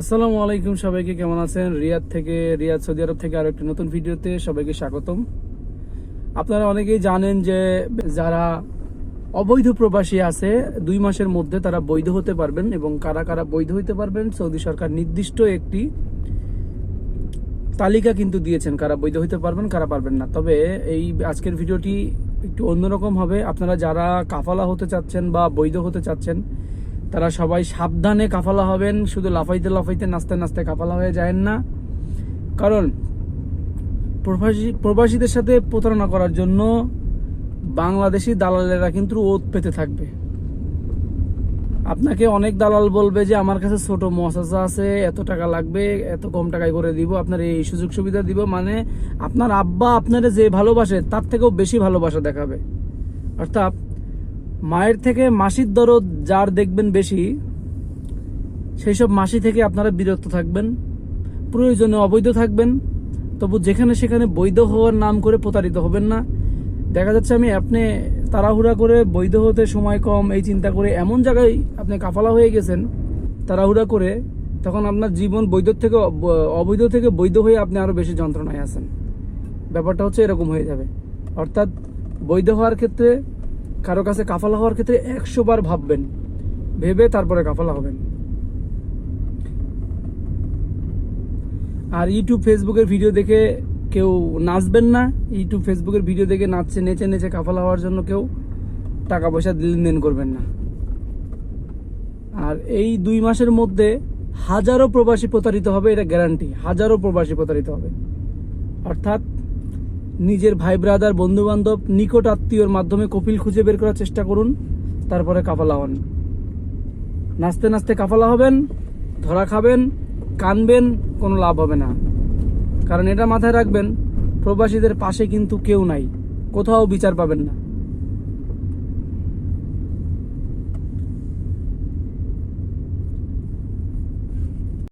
আসসালামু আলাইকুম সবাইকে, কেমন আছেন? রিয়াদ থেকে, রিয়াদ সৌদি আরব থেকে আরও একটি নতুন ভিডিওতে সবাইকে স্বাগতম। আপনারা অনেকেই জানেন যে যারা অবৈধ প্রবাসী আছে, দুই মাসের মধ্যে তারা বৈধ হতে পারবেন এবং কারা কারা বৈধ হতে পারবেন, সৌদি সরকার নির্দিষ্ট একটি তালিকা কিন্তু দিয়েছেন কারা বৈধ হতে পারবেন, কারা পারবেন না। তবে এই আজকের ভিডিওটি একটু অন্যরকম হবে। আপনারা যারা কাফালা হতে চাচ্ছেন বা বৈধ হতে চাচ্ছেন তারা সবাই সাবধানে কাফালা হবেন, শুধু লাফাইতে লাফাইতে, নাচতে নাচতে কাফালা হয়ে যায় না। কারণ প্রবাসী, প্রবাসীদের সাথে প্রতারণা করার জন্য বাংলাদেশি দালালেরা কিন্তু ওত পেতে থাকবে। আপনাকে অনেক দালাল বলবে যে, আমার কাছে ছোট মহাসাসা আছে, এত টাকা লাগবে, এত কম টাকায় করে দিব, আপনার এই সুযোগ সুবিধা দিব। মানে আপনার আব্বা আপনার যে ভালোবাসে, তার থেকেও বেশি ভালোবাসা দেখাবে। অর্থাৎ মায়ের থেকে মাসির দরদ যার দেখবেন বেশি, সেই সব মাসি থেকে আপনারা বিরত থাকবেন, প্রয়োজনে অবৈধ থাকবেন, তবু যেখানে সেখানে বৈধ হওয়ার নাম করে প্রতারিত হবেন না। দেখা যাচ্ছে আমি আপনি তাড়াহুড়া করে বৈধ হতে সময় কম, এই চিন্তা করে এমন জায়গায় আপনি কাফালা হয়ে গেছেন, তাড়াহুড়া করে, তখন আপনার জীবন বৈধ থেকে অব- অবৈধ থেকে বৈধ হয়ে আপনি আরও বেশি যন্ত্রণায় আছেন। ব্যাপারটা হচ্ছে এরকম হয়ে যাবে। অর্থাৎ বৈধ হওয়ার ক্ষেত্রে কারও কাছে কাফালা হওয়ার ক্ষেত্রে একশো বার ভাববেন, ভেবে তারপরে কাফালা হবেন। আর ইউটিউব, ফেসবুকের ভিডিও দেখে কেউ নাচবেন না, ইউটিউব, ফেসবুকের ভিডিও দেখে নাচছে, নেচে নেচে কাফালা হওয়ার জন্য কেউ টাকা পয়সা লেনদেন করবেন না। আর এই দুই মাসের মধ্যে হাজারো প্রবাসী প্রতারিত হবে, এটা গ্যারান্টি হাজারো প্রবাসী প্রতারিত হবে। অর্থাৎ নিজের ভাই ব্রাদার বন্ধু বান্ধব নিকট আত্মীয়র মাধ্যমে কপিল খুঁজে বের করার চেষ্টা করুন। তারপরে কাফালা হন। নাচতে নাচতে কাফালা হবেন, ধরা খাবেন, কানবেন, কোনো লাভ হবে না। কারণ এটা মাথায় রাখবেন, প্রবাসীদের পাশে কিন্তু কেউ নাই, কোথাও বিচার পাবেন না।